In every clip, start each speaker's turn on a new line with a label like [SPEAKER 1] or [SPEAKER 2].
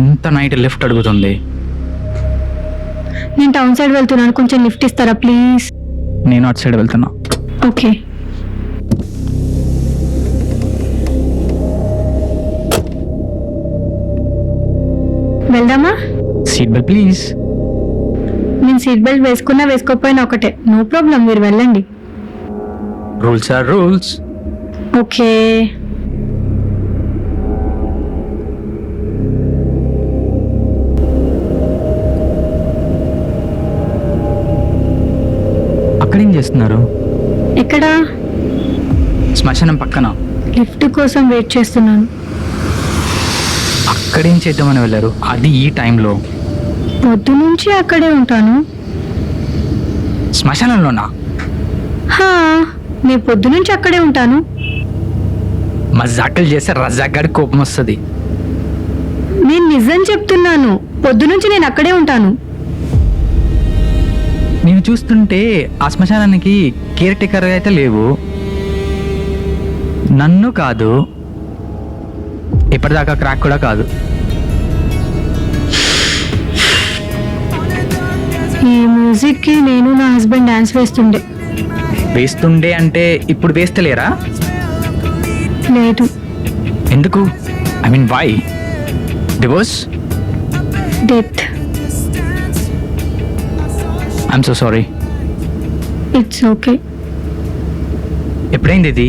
[SPEAKER 1] ఇంత night lift అడుగుతుంది.
[SPEAKER 2] నేను టౌన్ సైడ్ వెళ్తున్నాను. కొంచెం లిఫ్ట్ ఇస్తారా ప్లీజ్
[SPEAKER 1] నేను అటు సైడ్ వెళ్తున్నా.
[SPEAKER 2] ఓకే వెళ్దామా?
[SPEAKER 1] సీట్ బెల్ట్ ప్లీజ్
[SPEAKER 2] నేను సీట్ బెల్ట్ వేసుకున్నా వేసుకోకపోయినా ఒకటే. నో ప్రాబ్లం మీరు వెళ్ళండి.
[SPEAKER 1] రూల్స్ ఆర్ రూల్స్
[SPEAKER 2] ఓకే
[SPEAKER 1] అక్కడ ఏం చేస్తున్నారు?
[SPEAKER 2] ఎక్కడ?
[SPEAKER 1] శ్మశానం పక్కన.
[SPEAKER 2] లిఫ్ట్ కోసం వెయిట్ చేస్తున్నాను.
[SPEAKER 1] అక్కడేం చేద్దామని వెళ్ళారు? అది ఈ టైంలో.
[SPEAKER 2] పొద్దు నుంచి అక్కడే ఉంటాను.
[SPEAKER 1] శ్మశానంలోనా?
[SPEAKER 2] హా నేను పొద్దు నుంచి అక్కడే ఉంటాను.
[SPEAKER 1] మజాకలు చేస్తే రజాగాడి కోపం వస్తుంది.
[SPEAKER 2] నేను నిజం చెప్తున్నాను. పొద్దు నుంచి నేను అక్కడే ఉంటాను.
[SPEAKER 1] నేను చూస్తుంటే ఆ శ్మశానానికి కేర్ టేకర్ అయితే లేవు. నన్ను కాదు ఇప్పటిదాకా క్రాక్ కూడా కాదు.
[SPEAKER 2] ఈ మ్యూజిక్కి నేను నా హస్బెండ్ డాన్స్ వేస్తుండే.
[SPEAKER 1] వేస్తుండే అంటే ఇప్పుడు వేస్తలేరా?
[SPEAKER 2] లేదు.
[SPEAKER 1] ఎందుకు? I mean why? Divorce?
[SPEAKER 2] Death
[SPEAKER 1] I'm so sorry
[SPEAKER 2] it's okay
[SPEAKER 1] ఎప్పుడైంది ఇది?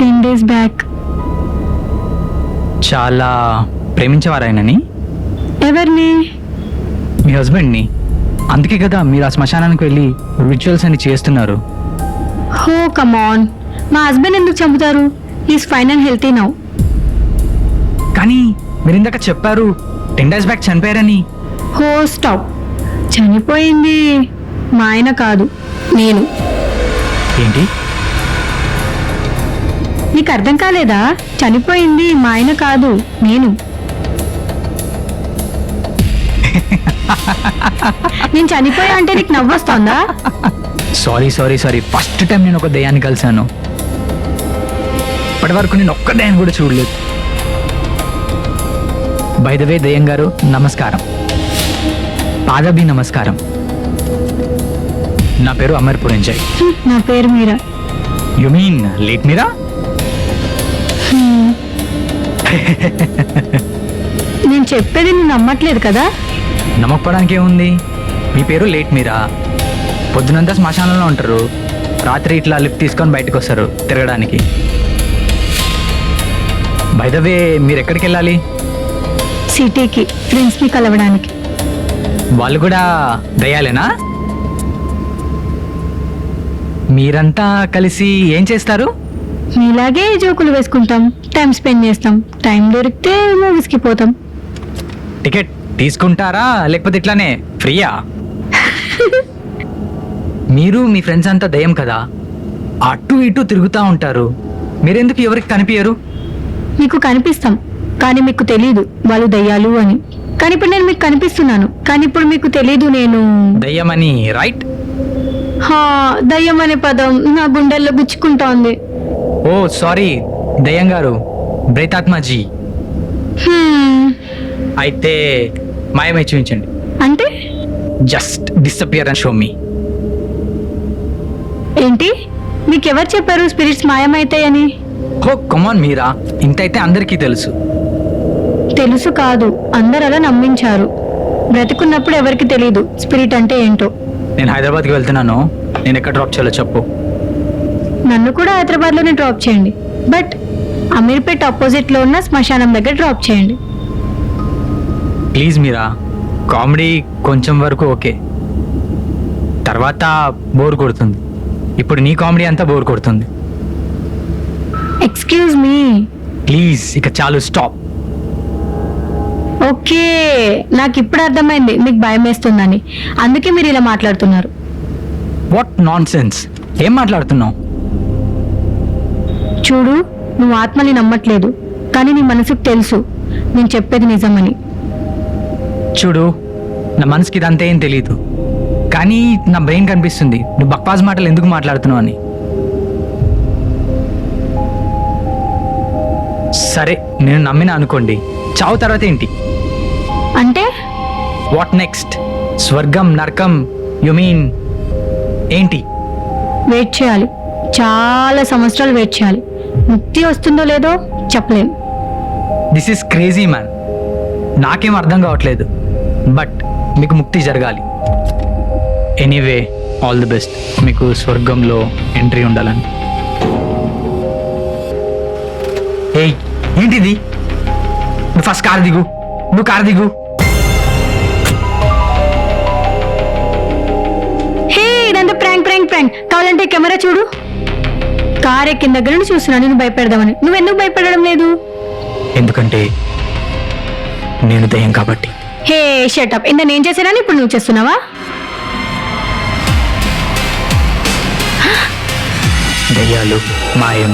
[SPEAKER 2] టెన్ డేస్ బ్యాక్
[SPEAKER 1] చాలా ప్రేమించేవారాయనని?
[SPEAKER 2] ఎవరిని?
[SPEAKER 1] మీ హస్బెండ్ని. అందుకే కదా మీరు ఆ శ్మశానానికి వెళ్ళి రిచువల్స్ అని చేస్తున్నారు.
[SPEAKER 2] హో కమాన్ మా హస్బెండ్ ఎందుకు చంపుతారు? Is fine and healthy now
[SPEAKER 1] కానీ మీరు ఇందాక చెప్పారు టెన్ డేస్ బ్యాక్ చనిపోయారని.
[SPEAKER 2] హో స్టాప్ చనిపోయింది. మా ఆయన కాదు నేను.
[SPEAKER 1] ఏంటి?
[SPEAKER 2] నీకు అర్థం కాలేదా? చనిపోయింది మా ఆయన కాదు నేను. నేను చనిపోయా అంటే నీకు నవ్వొస్తుందా?
[SPEAKER 1] Sorry sorry sorry first time నేను ఒక దయ్యాన్ని కలిశాను. ఇప్పటి వరకు నేను ఒక్క దయ్యాన్ని కూడా చూడలేదు. బై ద వే దయ్యం గారు నమస్కారం. పాదభి నమస్కారం. నా పేరు అమర్ పురంజయ్
[SPEAKER 2] నా పేరు Meera.
[SPEAKER 1] You mean late Meera.
[SPEAKER 2] నేను చెప్పేది నువ్వు నమ్మట్లేదు కదా?
[SPEAKER 1] నమ్మకపోవడానికి ఏముంది? మీ పేరు లేట్ మీరా? పొద్దునంతా శ్మశానంలో ఉంటారు. రాత్రి ఇట్లా లిఫ్ట్ తీసుకొని బయటకు వస్తారు తిరగడానికి. బై ద వే మీరు ఎక్కడికి వెళ్ళాలి?
[SPEAKER 2] సిటీకి ఫ్రెండ్స్ని కలవడానికి.
[SPEAKER 1] వాళ్ళు కూడా దయ్యాలేనా? మీరంతా కలిసి ఏం చేస్తారు?
[SPEAKER 2] మీలాగే జోకులు వేసుకుంటాం టైం స్పెండ్ చేస్తాం టైం దొరికితే మూవీస్కి పోతాం.
[SPEAKER 1] టికెట్ తీసుకుంటారా? లేకపోతే ఇట్లానే ఫ్రీయా? మీరు మీ ఫ్రెండ్స్ అంతా దయ్యం కదా? అటు ఇటు తిరుగుతూ ఉంటారు. మీరెందుకు ఎవరికి కనిపించరు
[SPEAKER 2] మీకు కనిపిస్తాం కానీ మీకు తెలీదు వాళ్ళు దయ్యాలు అని. కానీ ఇప్పుడు నేను మీకు కనిపిస్తున్నాను. కానీ ఇప్పుడు మీకు తెలీదు నేను.
[SPEAKER 1] దయ్యమని రైట్
[SPEAKER 2] హా దయ్యం అనే పదం నా గుండెల్లో గుచ్చుకుంటోంది.
[SPEAKER 1] ఓ సారీ దయ్యం గారు బ్రేతాత్మజీ
[SPEAKER 2] హ్మ్,
[SPEAKER 1] అయితే మాయమై చూపించండి.
[SPEAKER 2] అంటే?
[SPEAKER 1] Just disappear and show me
[SPEAKER 2] ఏంటి? మీకు ఎవరు చెప్పారు స్పిరిట్స్ మాయమైతాయని?
[SPEAKER 1] హో కమాన్ మీరా. ఇంతైతే అందరికీ తెలుసు.
[SPEAKER 2] తెలుసు కాదు. అందరు అలా నమ్మించారు. బ్రతికున్నప్పుడు ఎవరికి తెలీదు. స్పిరిట్ అంటే ఏంటో.
[SPEAKER 1] నేను హైదరాబాద్కి వెళ్తున్నాను. నేను ఎక్కడ డ్రాప్ చేయాలో చెప్పు.
[SPEAKER 2] నన్ను కూడా హైదరాబాద్లోనే డ్రాప్ చేయండి. బట్ అమీర్పేట్ ఆపోజిట్లో ఉన్న శ్మశానం దగ్గర డ్రాప్ చేయండి.
[SPEAKER 1] Please Meera. కామెడీ కొంచెం వరకు ఓకే. తర్వాత బోర్ కొడుతుంది. ఇప్పుడు నీ కామెడీ అంతా బోర్ కొడుతుంది.
[SPEAKER 2] ఎక్స్క్యూజ్ మీ
[SPEAKER 1] ప్లీజ్ ఇక చాలు స్టాప్.
[SPEAKER 2] ఓకే నాకు ఇప్పుడు అర్థమైంది మీకు భయం వేస్తుందని. అందుకే మీరు ఇలా మాట్లాడుతున్నారు.
[SPEAKER 1] వాట్ నాన్ సెన్స్ ఏం మాట్లాడుతున్నావు?
[SPEAKER 2] చూడు నువ్వు ఆత్మని నమ్మట్లేదు కానీ నీ మనసుకు తెలుసు నేను చెప్పేది నిజమని.
[SPEAKER 1] చూడు నా మనసుకి ఇదంతా ఏం తెలియదు కానీ నా బ్రెయిన్ కనిపిస్తుంది నువ్వు బక్వాస్ మాటలు ఎందుకు మాట్లాడుతున్నావు అని. సరే నేను నమ్మిన అనుకోండి. చావు తర్వాత ఏంటి?
[SPEAKER 2] అంటే?
[SPEAKER 1] వాట్ నెక్స్ట్ స్వర్గం నరకం యు మీన్ ఏంటి?
[SPEAKER 2] వెయిట్ చేయాలి. చాలా సంవత్సరాలు వెయిట్ చేయాలి. ముక్తి వస్తుందో లేదో చెప్పలేం.
[SPEAKER 1] దిస్ ఈస్ క్రేజీ మ్యాన్ నాకేం అర్థం కావట్లేదు. బట్ మీకు ముక్తి జరగాలి. ఎనీవే ఆల్ ది బెస్ట్ మీకు స్వర్గంలో ఎంట్రీ ఉండాలని. ఏయ్ ఏంటిది? ఫస్ట్ కార్ దిగు. నువ్వు కార్ దిగు.
[SPEAKER 2] హే ఇదంతా ప్రాంక్ ప్రాంక్ ప్రాంక్. కావాలంటే కెమెరా చూడు. కార్ ఎక్కిన దగ్గర నుండి చూస్తున్నా నేను భయపెడదామని. నువ్వు ఎందుకు భయపడడం లేదు?
[SPEAKER 1] ఎందుకంటే నేను దయ్యం కాబట్టి.
[SPEAKER 2] హే షటప్ ఇంత నేను చేశానని ఇప్పుడు నువ్వు చేస్తున్నావా?
[SPEAKER 1] దయ్యాలు మాయం